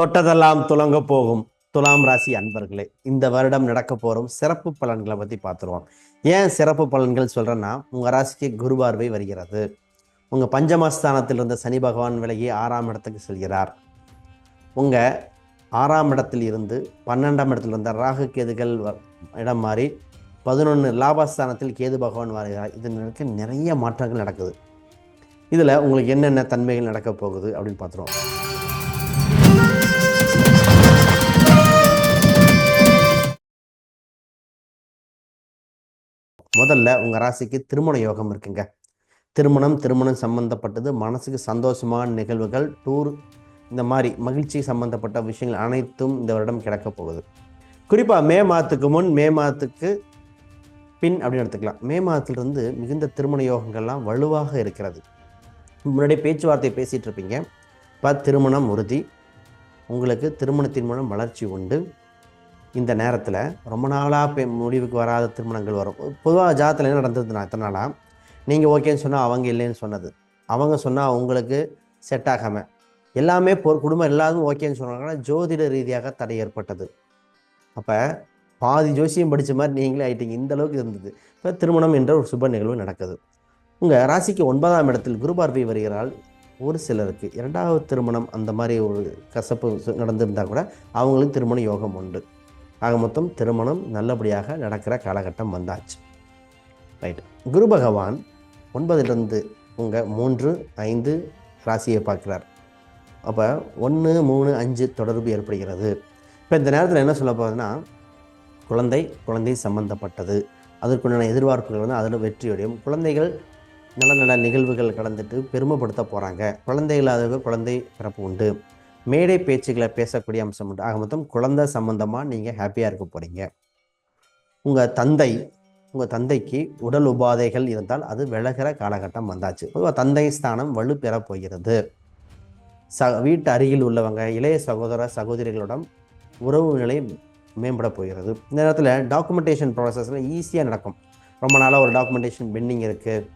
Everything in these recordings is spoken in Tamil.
தொட்டதெல்லாம் துலங்க போகும். துலாம் ராசி அன்பர்களே இந்த வருடம் நடக்க போகிறோம் சிறப்பு பலன்களை பற்றி பார்த்துருவோம் ஏன் சிறப்பு பலன்கள் சொல்கிறேன்னா உங்கள் ராசிக்கு குரு பார்வை வருகிறது. உங்கள் பஞ்சமஸ்தானத்தில் இருந்த சனி பகவான் விலகி ஆறாம் இடத்துக்கு செல்கிறார். உங்கள் ஆறாம் இடத்தில் இருந்து பன்னெண்டாம் இடத்தில் இருந்த ராகு கேதுகள் வ- இடம் மாறி பதினொன்று லாபஸ்தானத்தில் கேது பகவான் வருகிறார். இதற்கு நிறைய மாற்றங்கள் நடக்குது. இதில் உங்களுக்கு என்னென்ன தன்மைகள் நடக்க போகுது அப்படின்னு பார்த்துருவோம் முதல்ல உங்கள் ராசிக்கு திருமண யோகம் இருக்குங்க. திருமணம் திருமணம் சம்பந்தப்பட்டது மனசுக்கு சந்தோஷமான நிகழ்வுகள் டூர் இந்த மாதிரி மகிழ்ச்சி சம்பந்தப்பட்ட விஷயங்கள் அனைத்தும் இந்த வருடம் கிடக்க போகுது. குறிப்பாக மே மாதத்துக்கு முன் மே மாதத்துக்கு பின் அப்படின்னு எடுத்துக்கலாம். மே மாதத்திலிருந்து மிகுந்த திருமண யோகங்கள்லாம் வலுவாக இருக்கிறது. முன்னாடி பேச்சுவார்த்தை பேசிகிட்டு இருப்பீங்க. இப்போ திருமணம் உறுதி. உங்களுக்கு திருமணத்தின் மூலம் வளர்ச்சி உண்டு. இந்த நேரத்தில் ரொம்ப நாளாக பெ முடிவுக்கு வராத திருமணங்கள் வரும். பொதுவாக ஜாதத்தில் என்ன நடந்தது நான் இத்தனை நாளாக நீங்கள் ஓகேன்னு சொன்னால் அவங்க இல்லைன்னு சொன்னது. அவங்க சொன்னால் உங்களுக்கு செட் ஆகாமல் எல்லாமே பொ குடும்பம் எல்லாரும் ஓகேன்னு சொன்னாங்கன்னா ஜோதிட ரீதியாக தடை ஏற்பட்டது. அப்போ பாதி ஜோசியம் படித்த மாதிரி நீங்களே ஆகிட்டீங்க இந்த அளவுக்கு இருந்தது. இப்போ திருமணம் என்ற ஒரு சுப நிகழ்வு நடக்குது. உங்கள் ராசிக்கு ஒன்பதாம் இடத்தில் குரு பார்வை வருகிறாள். ஒரு சிலருக்கு. இரண்டாவது திருமணம் அந்த மாதிரி ஒரு கசப்பு நடந்திருந்தால் கூட அவங்களுக்கு திருமண யோகம் உண்டு. ஆக மொத்தம் திருமணம் நல்லபடியாக நடக்கிற காலகட்டம் வந்தாச்சு. ரைட் குரு பகவான் ஒன்பதிலிருந்து உங்கள் மூன்று ஐந்து ராசியை பார்க்குறார். அப்போ ஒன்று மூணு அஞ்சு தொடர்பு ஏற்படுகிறது. இப்போ இந்த நேரத்தில் என்ன சொல்ல போகுதுன்னா குழந்தை குழந்தை சம்பந்தப்பட்டது. அதற்குண்டான எதிர்பார்ப்புகள் வந்து அதில் வெற்றியடையும் குழந்தைகள் நல்ல நல்ல நிகழ்வுகள் கடந்துட்டு பெருமைப்படுத்த போகிறாங்க குழந்தை இல்லாதவங்க குழந்தை பிறப்பு உண்டு. மேடை பேச்சுகளை பேசக்கூடிய அம்சம் உண்டு. ஆக மொத்தம் குழந்தை சம்பந்தமாக நீங்கள் ஹாப்பியாக இருக்க போகிறீங்க உங்கள் தந்தை உங்கள் தந்தைக்கு உடல் உபாதைகள் இருந்தால் அது விலகிற காலகட்டம் வந்தாச்சு. பொதுவாக தந்தை ஸ்தானம் வலு போகிறது. ச வீட்டு அருகில் உள்ளவங்க இளைய சகோதர சகோதரிகளிடம் உறவு நிலை மேம்பட போகிறது. இந்த நேரத்தில் டாக்குமெண்டேஷன் ப்ராசஸில் ஈஸியாக நடக்கும். ரொம்ப நாளாக ஒரு டாக்குமெண்டேஷன் பெண்டிங் இருக்குது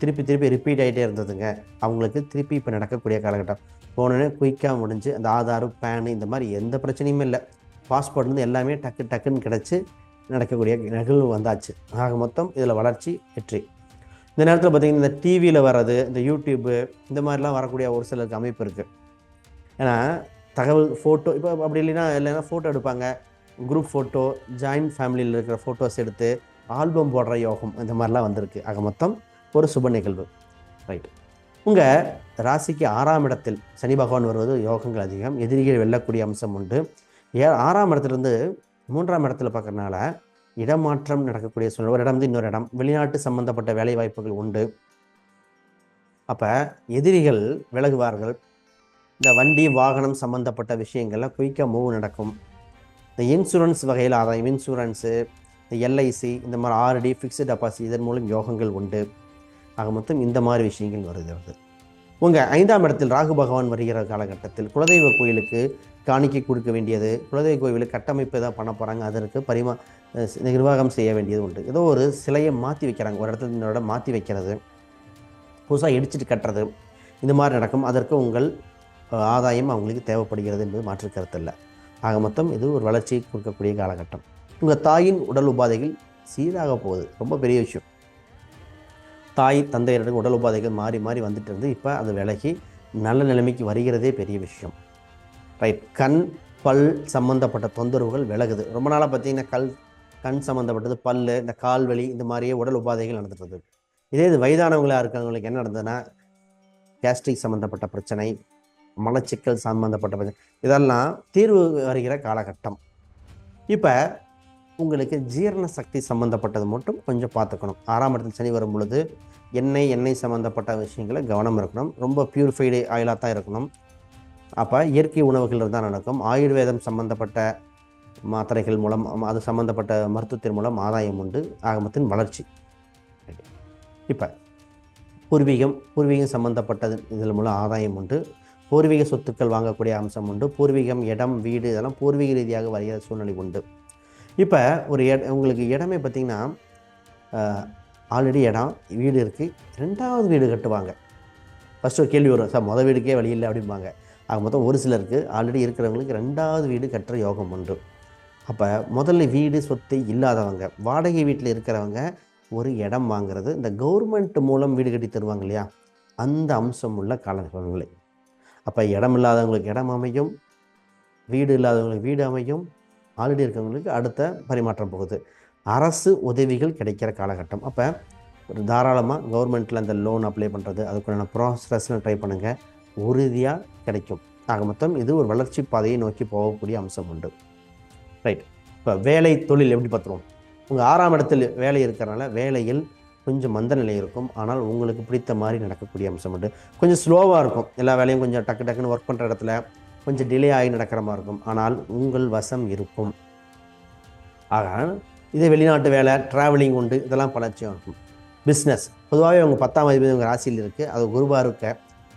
திருப்பி திருப்பி ரிப்பீட் ஆகிட்டே இருந்ததுங்க. அவங்களுக்கு திருப்பி இப்போ நடக்கக்கூடிய காலகட்டம். போனோடனே குயிக்காக முடிஞ்சு அந்த ஆதார் பேனு இந்த மாதிரி எந்த பிரச்சனையுமே இல்லை. பாஸ்போர்ட்லேருந்து எல்லாமே டக்கு டக்குன்னு கிடச்சி நடக்கக்கூடிய நிகழ்வு வந்தாச்சு. ஆக மொத்தம் இதில் வளர்ச்சி வெற்றி. இந்த நேரத்தில் பார்த்திங்கன்னா இந்த டிவியில் வர்றது இந்த யூடியூப்பு இந்த மாதிரிலாம் வரக்கூடிய ஒரு சிலருக்கு அமைப்பு இருக்குது ஏன்னா தகவல் ஃபோட்டோ இப்போ அப்படி இல்லைன்னா இல்லைன்னா ஃபோட்டோ எடுப்பாங்க. குரூப் ஃபோட்டோ ஜாயிண்ட் ஃபேமிலியில் இருக்கிற ஃபோட்டோஸ் எடுத்து ஆல்பம் போடுற யோகம் இந்த மாதிரிலாம் வந்திருக்கு. ஆக மொத்தம் ஒரு சுப நிகழ்வு. ரைட் உங்கள் ராசிக்கு ஆறாம் இடத்தில் சனி பகவான் வருவது யோகங்கள் அதிகம். எதிரிகள் வெல்லக்கூடிய அம்சம் உண்டு. ஏ ஆறாம் இடத்துலேருந்து மூன்றாம் இடத்துல பார்க்கறனால இடமாற்றம் நடக்கக்கூடிய சூழ்நிலை. ஒரு இடம் வந்து இன்னொரு இடம். வெளிநாட்டு சம்பந்தப்பட்ட வேலை வாய்ப்புகள் உண்டு. அப்போ எதிரிகள் விலகுவார்கள். இந்த வண்டி வாகனம் சம்பந்தப்பட்ட விஷயங்கள்லாம் குயிக்காக மூவ் நடக்கும். இந்த இன்சூரன்ஸ் வகையில் ஆதாயம் இன்சூரன்ஸு இந்த எல்ஐசி இந்த மாதிரி ஆர்டி ஃபிக்ஸ்டு டெபாசிட் இதன் மூலம் யோகங்கள் உண்டு. ஆக மொத்தம் இந்த மாதிரி விஷயங்கள் வருகிறது உங்கள் ஐந்தாம் இடத்தில் ராகு பகவான் வருகிற காலகட்டத்தில் குலதெய்வ கோயிலுக்கு காணிக்கை கொடுக்க வேண்டியது குலதெய்வ கோயிலுக்கு கட்டமைப்பு ஏதாவது பண்ண போகிறாங்க அதற்கு பரிமா நிர்வாகம் செய்ய வேண்டியது உண்டு. ஏதோ ஒரு சிலையை மாற்றி வைக்கிறாங்க ஒரு இடத்துல இன்னொரு இடம் மாற்றி வைக்கிறது புதுசாக இடிச்சிட்டு கட்டுறது இந்த மாதிரி நடக்கும். அதற்கு உங்கள் ஆதாயம் அவங்களுக்கு தேவைப்படுகிறது என்பது மாற்று கருத்து இல்லை. ஆக மொத்தம் இது ஒரு வளர்ச்சியை கொடுக்கக்கூடிய காலகட்டம். உங்கள் தாயின் உடல் உபாதைகள் சீராக போகுது. ரொம்ப பெரிய விஷயம். தாய் தந்தையருக்கு உடல் உபாதைகள் மாறி மாறி வந்துட்டு இருந்து இப்போ அது விலகி நல்ல நிலைமைக்கு வருகிறதே பெரிய விஷயம். ரைட் கண் பல் சம்மந்தப்பட்ட தொந்தரவுகள் விலகுது. ரொம்ப நாளாக பார்த்தீங்கன்னா கல் கண் சம்மந்தப்பட்டது பல் இந்த கால் வலி இந்த மாதிரியே உடல் உபாதைகள் நடந்துட்டு இதே இது வயதானவங்களாக இருக்கிறவங்களுக்கு என்ன நடந்ததுன்னா கேஸ்ட்ரிக் சம்மந்தப்பட்ட பிரச்சனை மலச்சிக்கல் சம்மந்தப்பட்ட பிரச்சனை இதெல்லாம் தீர்வு வருகிற காலகட்டம். இப்போ உங்களுக்கு ஜீரண சக்தி சம்மந்தப்பட்டது மட்டும் கொஞ்சம் பார்த்துக்கணும். ஆறாம் இடத்தில் சனி வரும் பொழுது எண்ணெய் எண்ணெய் சம்மந்தப்பட்ட விஷயங்களை கவனம் இருக்கணும். ரொம்ப பியூரிஃபைடு ஆயிலாக தான் இருக்கணும். அப்போ இயற்கை உணவுகள் இருந்தால் நடக்கும். ஆயுர்வேதம் சம்மந்தப்பட்ட மாத்திரைகள் மூலம் அது சம்மந்தப்பட்ட மருத்துவத்தின் மூலம் ஆதாயம் உண்டு. ஆகமத்தின் வளர்ச்சி. இப்போ பூர்வீகம் பூர்வீகம் சம்மந்தப்பட்டது இதன் மூலம் ஆதாயம் உண்டு. பூர்வீக சொத்துக்கள் வாங்கக்கூடிய அம்சம் உண்டு. பூர்வீகம் இடம் வீடு இதெல்லாம் பூர்வீக ரீதியாக வருகிற சூழ்நிலை உண்டு. இப்போ ஒரு இட உங்களுக்கு இடமே பார்த்திங்கன்னா ஆல்ரெடி இடம் வீடு இருக்குது ரெண்டாவது வீடு கட்டுவாங்க. ஃபஸ்ட்டு ஒரு கேள்வி வரும் சார் மொதல் வீடுக்கே வழி இல்லை அப்படிம்பாங்க. ஆக மொத்தம் ஒரு சிலருக்கு ஆல்ரெடி இருக்கிறவங்களுக்கு ரெண்டாவது வீடு கட்டுற யோகம் உண்டு. அப்போ முதல்ல வீடு சொத்து இல்லாதவங்க வாடகை வீட்டில் இருக்கிறவங்க ஒரு இடம் வாங்குறது இந்த கவர்மெண்ட் மூலம் வீடு கட்டி தருவாங்க இல்லையா? அந்த அம்சம் உள்ள காலநிலை. அப்போ இடம் இல்லாதவங்களுக்கு இடம் அமையும் வீடு இல்லாதவங்களுக்கு வீடு அமையும் ஆல்ரெடி இருக்கிறவங்களுக்கு அடுத்த பரிமாற்றம் போகுது. அரசு உதவிகள் கிடைக்கிற காலகட்டம். அப்போ ஒரு தாராளமாக கவர்மெண்ட்டில் அந்த லோன் அப்ளை பண்ணுறது அதுக்குண்டான ப்ராசஸ்லாம் ட்ரை பண்ணுங்கள் உறுதியாக கிடைக்கும். ஆக மொத்தம் இது ஒரு வளர்ச்சி பாதையை நோக்கி போகக்கூடிய அம்சம் உண்டு. ரைட் இப்போ வேலை தொழில் எப்படி பார்த்துருவோம்? உங்கள் ஆறாம் இடத்தில் வேலை இருக்கிறனால வேலையில் கொஞ்சம் மந்த நிலை இருக்கும். ஆனால் உங்களுக்கு பிடித்த மாதிரி நடக்கக்கூடிய அம்சம் உண்டு. கொஞ்சம் ஸ்லோவாக இருக்கும். எல்லா வேலையும் கொஞ்சம் டக்கு டக்குன்னு ஒர்க் பண்ணுற இடத்துல கொஞ்சம் டிலே ஆகி நடக்கிற மாதிரி இருக்கும். ஆனால் உங்கள் வசம் இருக்கும். ஆக இதே வெளிநாட்டு வேலை ட்ராவலிங் உண்டு இதெல்லாம் பலர்ச்சியாக இருக்கும். பிஸ்னஸ் பொதுவாகவே உங்கள் பத்தாம் அதிபதி உங்கள் ராசியில் இருக்குது அது குருவாக இருக்க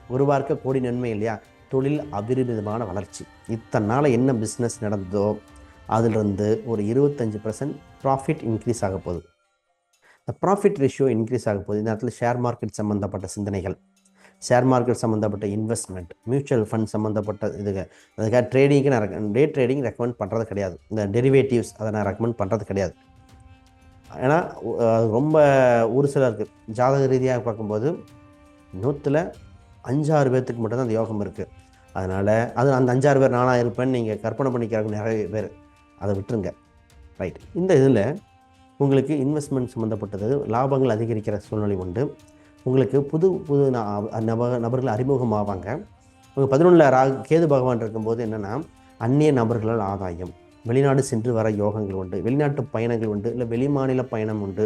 குருவாக இருக்க கோடி நன்மை இல்லையா? தொழில் அபிரிமிதமான வளர்ச்சி. இத்தனை நாள் என்ன பிஸ்னஸ் நடந்ததோ அதிலிருந்து ஒரு இருபத்தஞ்சி பர்சன்ட் ப்ராஃபிட் இன்க்ரீஸ் ஆக போகுது. இந்த ப்ராஃபிட் ரேஷியோ இன்க்ரீஸ் ஆக போகுது. இந்த இடத்துல ஷேர் மார்க்கெட் சம்மந்தப்பட்ட சிந்தனைகள். ஷேர் மார்க்கெட் சம்மந்தப்பட்ட இன்வெஸ்ட்மெண்ட் மியூச்சுவல் ஃபண்ட் சம்மந்தப்பட்ட இதுங்க அதுக்காக ட்ரேடிங்க்கு நான் டே ட்ரேடிங் ரெக்கமெண்ட் பண்ணுறது கிடையாது. இந்த டெரிவேட்டிவ்ஸ் அதை நான் ரெக்கமெண்ட் பண்ணுறது கிடையாது. ஏன்னா அது ரொம்ப ஒரு சிலருக்கு ஜாதக ரீதியாக பார்க்கும்போது நூற்றில் அஞ்சாறு பேர்த்துக்கு மட்டும்தான் அந்த யோகம் இருக்குது அதனால் அது அந்த அஞ்சாறு பேர் நானாக இருப்பேன்னு நீங்கள் கற்பனை பண்ணிக்கிறாங்க நிறைய பேர் அதை விட்டுருங்க. ரைட் இந்த இதில் உங்களுக்கு இன்வெஸ்ட்மெண்ட் சம்மந்தப்பட்டது லாபங்கள் அதிகரிக்கிற சூழ்நிலை உண்டு. உங்களுக்கு புது புது நபர் நபர்கள் அறிமுகமாவாங்க. உங்கள் பதினொன்றில் ரா கேது பகவான் இருக்கும்போது என்னென்னா அந்நிய நபர்களால் ஆதாயம். வெளிநாடு சென்று வர யோகங்கள் உண்டு வெளிநாட்டு பயணங்கள் உண்டு இல்லை வெளிமாநில பயணம் உண்டு.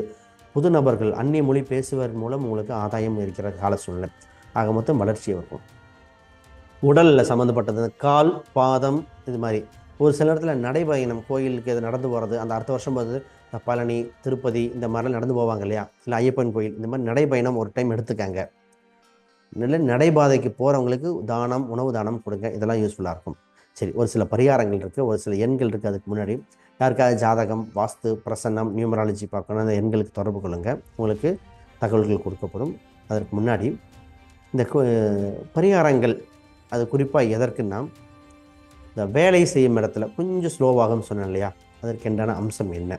புது நபர்கள் அந்நிய மொழி பேசுவதன் மூலம் உங்களுக்கு ஆதாயம் இருக்கிற கால சூழ்நிலை. ஆக மொத்தம் வளர்ச்சி இருக்கும் உடலில் சம்மந்தப்பட்டது கால் பாதம் இது மாதிரி. ஒரு சில இடத்துல நடைபயணம் கோயிலுக்கு இது நடந்து போகிறது அந்த அடுத்த வருஷம் போது பழனி திருப்பதி இந்த மாதிரிலாம் நடந்து போவாங்க இல்லையா? இல்லை ஐயப்பன் கோயில் இந்த மாதிரி நடைபயணம் ஒரு டைம் எடுத்துக்கங்க. நல்ல நடைபாதைக்கு போகிறவங்களுக்கு தானம் உணவு தானம் கொடுங்க. இதெல்லாம் யூஸ்ஃபுல்லாக இருக்கும். சரி ஒரு சில பரிகாரங்கள் இருக்குது ஒரு சில எண்கள் இருக்குது அதுக்கு முன்னாடி. யாருக்காவது ஜாதகம் வாஸ்து பிரசன்னம் நியூமராலஜி பார்க்கணும் அந்த எண்களுக்கு தொடர்பு கொள்ளுங்கள் உங்களுக்கு தகவல்கள் கொடுக்கப்படும். அதற்கு முன்னாடி இந்த பரிகாரங்கள் அது குறிப்பாக எதற்குன்னா இந்த வேலை செய்யும் இடத்துல கொஞ்சம் ஸ்லோவாகும்னு சொன்னேன் இல்லையா? அதற்கு அதற்கென்றான அம்சம் என்ன?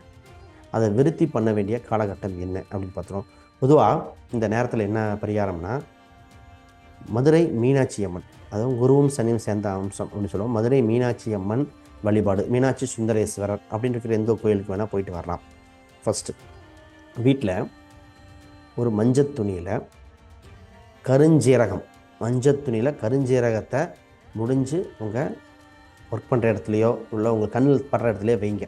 அதை விருத்தி பண்ண வேண்டிய காலகட்டம் என்ன அப்படின்னு பார்த்துருவோம். பொதுவாக இந்த நேரத்தில் என்ன பரிகாரம்னா மதுரை மீனாட்சி அம்மன் அதாவது குருவும் சனியும் சேர்ந்த அம்சம் அப்படின்னு சொல்லுவோம். மதுரை மீனாட்சி அம்மன் வழிபாடு மீனாட்சி சுந்தரேஸ்வரர் அப்படின்னு இருக்கிற எந்த கோயிலுக்கு வேணால் போயிட்டு வரலாம். ஃபஸ்ட்டு வீட்டில் ஒரு மஞ்சள் துணியில் கருஞ்சீரகம் மஞ்சள் துணியில் கருஞ்சீரகத்தை முடிஞ்சு உங்கள் ஒர்க் பண்ணுற இடத்துலையோ இல்லை உங்கள் கண்ணில் படுற இடத்துலையோ வைங்க.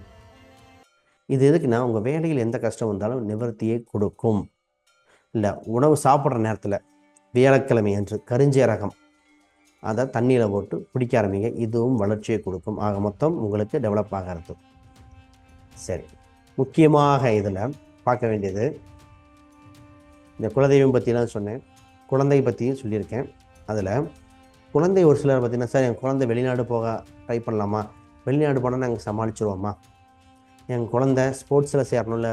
இது எதுக்குன்னா உங்கள் வேலையில் எந்த கஷ்டம் வந்தாலும் நிவர்த்தியை கொடுக்கும். இல்லை உணவு சாப்பிட்ற நேரத்தில் வியாழக்கிழமை அன்று கருஞ்சீரகம் அதை தண்ணியில் போட்டு பிடிக்க ஆரம்பிங்க. இதுவும் வளர்ச்சியை கொடுக்கும். ஆக மொத்தம் உங்களுக்கு டெவலப் ஆகிறது. சரி. முக்கியமாக இதில் பார்க்க வேண்டியது இந்த குலதெய்வம் பற்றிலாம் சொன்னேன். குழந்தை பற்றியும் சொல்லியிருக்கேன். அதில் குழந்தை ஒரு சிலர் பார்த்தீங்கன்னா சார் என் குழந்தை வெளிநாடு போக ட்ரை பண்ணலாமா? வெளிநாடு போனால் நாங்கள் சமாளிச்சிருவோமா? என் குழந்தை ஸ்போர்ட்ஸில் சேரணும்ல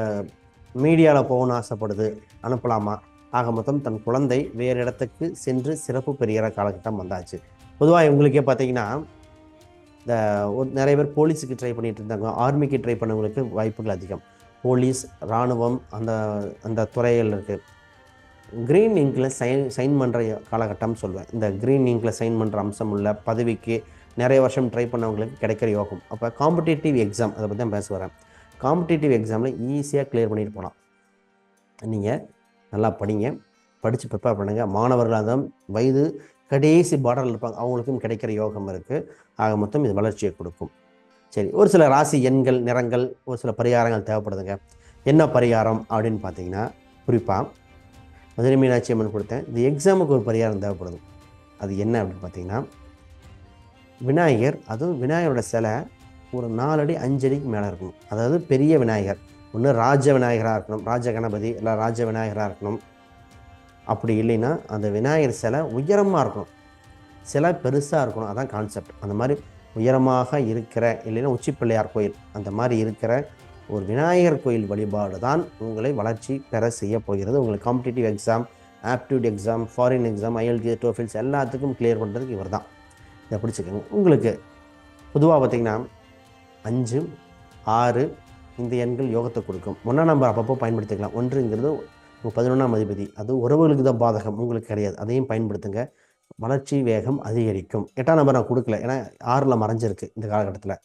மீடியாவில் போகணும்னு ஆசைப்படுது. அனுப்பலாமா? ஆக மொத்தம் தன் குழந்தை வேறு இடத்துக்கு சென்று சிறப்பு பெறுகிற காலகட்டம் வந்தாச்சு. பொதுவாக இவங்களுக்கே பார்த்தீங்கன்னா இந்த ஒரு நிறைய பேர் போலீஸுக்கு ட்ரை பண்ணிகிட்டு இருந்தாங்க. ஆர்மிக்கு ட்ரை பண்ணவங்களுக்கு வாய்ப்புகள் அதிகம். போலீஸ் இராணுவம் அந்த அந்த துறைகள் இருக்குது க்ரீன் இங்கில் சைன் சைன் பண்ணுற காலகட்டம் சொல்லுவேன் இந்த க்ரீன் இங்கில் சைன் பண்ணுற அம்சம் உள்ள பதவிக்கு நிறைய வருஷம் ட்ரை பண்ணவங்களுக்கு கிடைக்கிற யோகம். அப்போ காம்படிட்டிவ் எக்ஸாம் அதை பற்றி தான் பேச வரேன் காம்படிட்டிவ் எக்ஸாமில் ஈஸியாக கிளியர் பண்ணிட்டு போகலாம் நீங்கள் நல்லா படிங்க. படித்து ப்ரிப்பேர் பண்ணுங்கள் மாணவர்களாக தான் வயது கடைசி பார்டரில் இருப்பாங்க. அவங்களுக்கும் கிடைக்கிற யோகம் இருக்குது ஆக மொத்தம் இது வளர்ச்சியை கொடுக்கும். சரி ஒரு சில ராசி எண்கள் நிறங்கள் ஒரு சில பரிகாரங்கள் தேவைப்படுதுங்க. என்ன பரிகாரம் அப்படின்னு பார்த்தீங்கன்னா குறிப்பாக மதுரை மீனாட்சி அம்மன் கொடுத்தேன் இந்த எக்ஸாமுக்கு ஒரு பரிகாரம் தேவைப்படுது. அது என்ன அப்படின்னு பார்த்தீங்கன்னா விநாயகர் அதுவும் விநாயகரோட சிலை ஒரு நாலடி அஞ்சடிக்கு மேலே இருக்கணும். அதாவது பெரிய விநாயகர். ஒன்று ராஜ விநாயகராக இருக்கணும். ராஜ கணபதி இல்லை ராஜ விநாயகராக இருக்கணும். அப்படி இல்லைன்னா அந்த விநாயகர் சிலை உயரமாக இருக்கணும். சிலை பெருசாக இருக்கணும். அதான் கான்செப்ட் அந்த மாதிரி உயரமாக இருக்கிற இல்லைன்னா உச்சிப்பிள்ளையார் கோயில். அந்த மாதிரி இருக்கிற ஒரு விநாயகர் கோயில் வழிபாடு தான் உங்களை வளர்ச்சி பெற செய்ய போகிறது. உங்களுக்கு competitive exam aptitude exam foreign exam IELTS TOEFLs எல்லாத்துக்கும் கிளியர் பண்ணுறதுக்கு இவர் தான் இதை பிடிச்சிக்கோங்க. உங்களுக்கு பொதுவாக பார்த்திங்கன்னா அஞ்சு ஆறு இந்த எண்கள் யோகத்தை கொடுக்கும். ஒன்றாம் நம்பர் அப்பப்போ பயன்படுத்திக்கலாம். ஒன்றுங்கிறது உங்கள் பதினொன்றாம் அதிபதி. அது உறவுகளுக்கு தான் பாதகம். உங்களுக்கு கிடையாது. அதையும் பயன்படுத்துங்க. வளர்ச்சி வேகம் அதிகரிக்கும். எட்டாம் நம்பர் நான் கொடுக்கல. ஏன்னா ஆறில் மறைஞ்சிருக்கு இந்த காலகட்டத்தில்.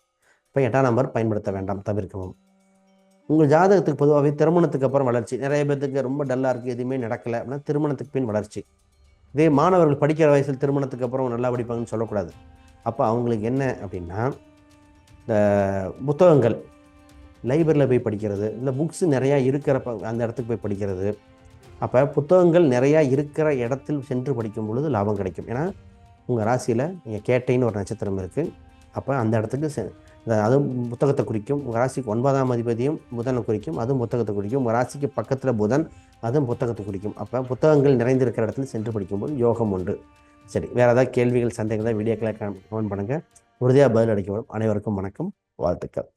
இப்போ எட்டாம் நம்பர் பயன்படுத்த வேண்டாம். தவிர்க்கவும். உங்கள் ஜாதகத்துக்கு பொதுவாகவே திருமணத்துக்கு அப்புறம் வளர்ச்சி. நிறைய பேர்த்துக்கு ரொம்ப டல்லாக இருக்குது எதுவுமே நடக்கலை அப்படின்னா திருமணத்துக்கு பின் வளர்ச்சி. இதே மாணவர்கள் படிக்கிற வயசில் திருமணத்துக்கு அப்புறம் நல்லா படிப்பாங்கன்னு சொல்லக்கூடாது. அப்போ அவங்களுக்கு என்ன அப்படின்னா இந்த புத்தகங்கள். லைப்ரரியில் போய் படிக்கிறது. இல்லை புக்ஸ் நிறையா இருக்கிறப்ப அந்த இடத்துக்கு போய் படிக்கிறது. அப்போ புத்தகங்கள் நிறையா இருக்கிற இடத்தில் சென்று படிக்கும் பொழுது லாபம் கிடைக்கும். ஏன்னா உங்கள் ராசியில் நீங்கள் கேட்டைன்னு ஒரு நட்சத்திரம் இருக்குது அப்போ அந்த இடத்துக்கு செ இந்த அதுவும் புத்தகத்தை குறிக்கும். உங்கள் ராசிக்கு ஒன்பதாம் அதிபதியும் புதனை குறிக்கும். அதுவும் புத்தகத்தை குறிக்கும். உங்கள் ராசிக்கு பக்கத்தில் புதன் அதுவும் புத்தகத்தை குறிக்கும். அப்போ புத்தகங்கள் நிறைந்திருக்கிற இடத்துல சென்று படிக்கும்போது யோகம் உண்டு. சரி வேறு ஏதாவது கேள்விகள் சந்தேகங்கள் வீடியோக்களை கமெண்ட் பண்ணுங்கள் உறுதியாக பதில் அளிக்கப்படும் அனைவருக்கும் வணக்கம். வாழ்த்துக்கள்.